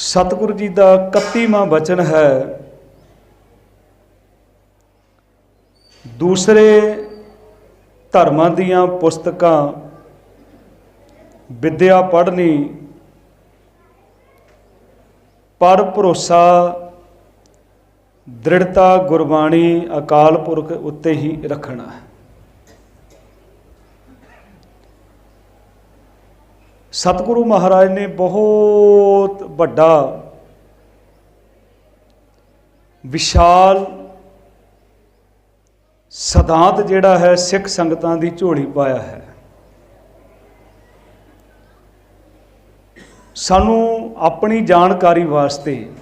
ਸਤਿਗੁਰੂ ਜੀ ਦਾ 31ਵਾਂ ਬਚਨ ਹੈ, ਦੂਸਰੇ ਧਰਮਾਂ ਦੀਆਂ ਪੁਸਤਕਾਂ, ਵਿਦਿਆ ਪੜ੍ਹਨੀ, ਪਰ ਭਰੋਸਾ ਦ੍ਰਿੜਤਾ ਗੁਰਬਾਣੀ ਅਕਾਲ ਪੁਰਖ ਉੱਤੇ ਹੀ ਰੱਖਣਾ ਹੈ। ਸਤਿਗੁਰੂ ਮਹਾਰਾਜ ਨੇ ਬਹੁਤ ਵੱਡਾ ਵਿਸ਼ਾਲ ਸਿਧਾਂਤ ਜਿਹੜਾ ਹੈ ਸਿੱਖ ਸੰਗਤਾਂ ਦੀ ਝੋਲੀ ਪਾਇਆ ਹੈ। ਸਾਨੂੰ ਆਪਣੀ ਜਾਣਕਾਰੀ ਵਾਸਤੇ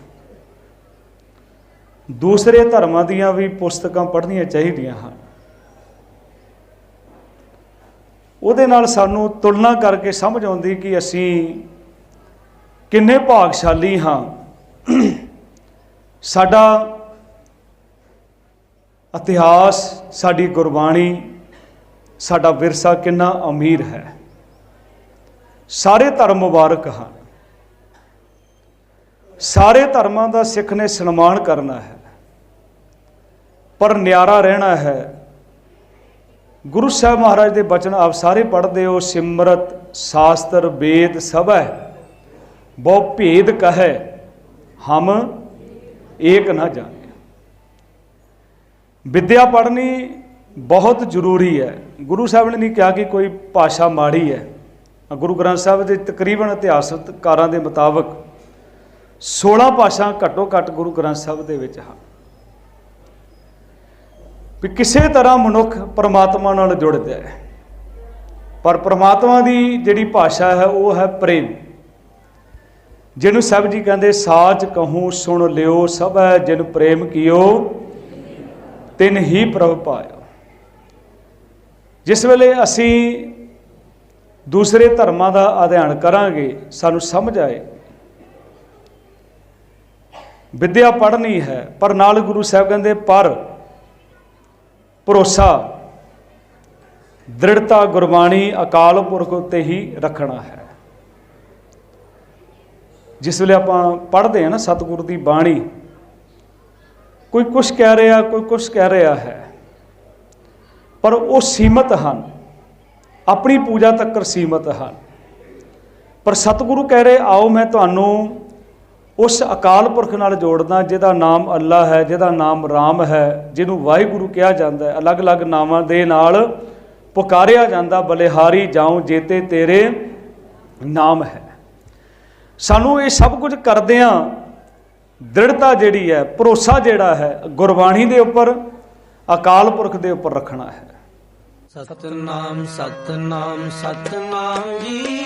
ਦੂਸਰੇ ਧਰਮਾਂ ਦੀਆਂ ਵੀ ਪੁਸਤਕਾਂ ਪੜ੍ਹਨੀਆਂ ਚਾਹੀਦੀਆਂ ਹਨ। ਉਹਦੇ ਨਾਲ ਸਾਨੂੰ ਤੁਲਨਾ ਕਰਕੇ ਸਮਝ ਆਉਂਦੀ ਕਿ ਅਸੀਂ ਕਿੰਨੇ ਭਾਗਸ਼ਾਲੀ ਹਾਂ। ਸਾਡਾ ਇਤਿਹਾਸ, ਸਾਡੀ ਗੁਰਬਾਣੀ, ਸਾਡਾ ਵਿਰਸਾ ਕਿੰਨਾ ਅਮੀਰ ਹੈ। ਸਾਰੇ ਧਰਮ ਮੁਬਾਰਕ ਹਨ। ਸਾਰੇ ਧਰਮਾਂ ਦਾ ਸਿੱਖ ਨੇ ਸਨਮਾਨ ਕਰਨਾ ਹੈ। ਪਰ ਨਿਆਰਾ ਰਹਿਣਾ ਹੈ। ਗੁਰੂ ਸਾਹਿਬ ਮਹਾਰਾਜ ਦੇ ਬਚਨ ਆਪ ਸਾਰੇ ਪੜ੍ਹਦੇ ਹੋ, ਸਿਮਰਤ, ਸ਼ਾਸਤਰ, ਵੇਦ ਸਭ ਹੈ। ਬਹੁ ਭੇਦ ਕਹੈ, ਹਮ ਏਕ ਨਾ ਜਾਣੇ। ਵਿਦਿਆ ਪੜ੍ਹਨੀ ਬਹੁਤ ਜ਼ਰੂਰੀ ਹੈ। ਗੁਰੂ ਸਾਹਿਬ ਨੇ ਨਹੀਂ ਕਿਹਾ ਕਿ ਕੋਈ ਭਾਸ਼ਾ ਮਾੜੀ ਹੈ। ਗੁਰੂ ਗ੍ਰੰਥ ਸਾਹਿਬ ਦੇ ਤਕਰੀਬਨ ਇਤਿਹਾਸਕਾਰਾਂ ਦੇ ਮੁਤਾਬਕ 16 ਭਾਸ਼ਾ ਘੱਟੋ ਘੱਟ ਗੁਰੂ ਗ੍ਰੰਥ ਸਾਹਿਬ ਦੇ ਵਿੱਚ ਹਨ। ਵੀ ਕਿਸੇ ਤਰ੍ਹਾਂ ਮਨੁੱਖ ਪਰਮਾਤਮਾ ਨਾਲ ਜੁੜਦਾ ਹੈ। ਪਰ ਪਰਮਾਤਮਾ ਦੀ ਜਿਹੜੀ ਭਾਸ਼ਾ ਹੈ, ਉਹ ਹੈ ਪ੍ਰੇਮ। ਜਿਹਨੂੰ ਸਭ ਜੀ ਕਹਿੰਦੇ ਸਾਚ ਕਹੂੰ, ਸੁਣ ਲਿਓ ਸਭ ਹੈ ਜਿਨ ਪ੍ਰੇਮ ਕੀਓ, ਤਿਨ ਹੀ ਪ੍ਰਭ ਪਾਇਓ। ਜਿਸ ਵੇਲੇ ਅਸੀਂ ਦੂਸਰੇ ਧਰਮਾਂ ਦਾ ਅਧਿਐਨ ਕਰਾਂਗੇ, ਸਾਨੂੰ ਸਮਝ ਆਏ, ਵਿਦਿਆ ਪੜ੍ਹਨੀ ਹੈ, ਪਰ ਨਾਲ ਗੁਰੂ ਸਾਹਿਬ ਕਹਿੰਦੇ, ਪਰ ਭਰੋਸਾ, ਦ੍ਰਿੜਤਾ ਗੁਰਬਾਣੀ ਅਕਾਲ ਪੁਰਖ ਉੱਤੇ ਹੀ ਰੱਖਣਾ ਹੈ। ਜਿਸ ਵੇਲੇ ਆਪਾਂ ਪੜ੍ਹਦੇ ਹਾਂ ਨਾ ਸਤਿਗੁਰੂ ਦੀ ਬਾਣੀ, ਕੋਈ ਕੁਝ ਕਹਿ ਰਿਹਾ, ਕੋਈ ਕੁਝ ਕਹਿ ਰਿਹਾ ਹੈ, ਪਰ ਉਹ ਸੀਮਤ ਹਨ। ਆਪਣੀ ਪੂਜਾ ਤੱਕ ਸੀਮਤ ਹਨ। ਪਰ ਸਤਿਗੁਰੂ ਕਹਿ ਰਹੇ, ਆਓ, ਮੈਂ ਤੁਹਾਨੂੰ ਉਸ ਅਕਾਲ ਪੁਰਖ ਨਾਲ ਜੋੜਦਾ ਜਿਹਦਾ ਨਾਮ ਅੱਲਾ ਹੈ, ਜਿਹਦਾ ਨਾਮ ਰਾਮ ਹੈ, ਜਿਹਨੂੰ ਵਾਹਿਗੁਰੂ ਕਿਹਾ ਜਾਂਦਾ ਹੈ। ਅਲੱਗ-ਅਲੱਗ ਨਾਵਾਂ ਦੇ ਨਾਲ ਪੁਕਾਰਿਆ ਜਾਂਦਾ, ਬਲਿਹਾਰੀ ਜਾਉ ਜੇਤੇ ਤੇਰੇ ਨਾਮ ਹੈ। ਸਾਨੂੰ ਇਹ ਸਭ ਕੁਝ ਕਰਦਿਆਂ ਦ੍ਰਿੜਤਾ ਜਿਹੜੀ ਹੈ, ਭਰੋਸਾ ਜਿਹੜਾ ਹੈ, ਗੁਰਬਾਣੀ ਦੇ ਉੱਪਰ, ਅਕਾਲ ਪੁਰਖ ਦੇ ਉੱਪਰ ਰੱਖਣਾ ਹੈ। ਸਤਨਾਮ ਸਤਨਾਮ ਸਤਨਾਮ ਜੀ।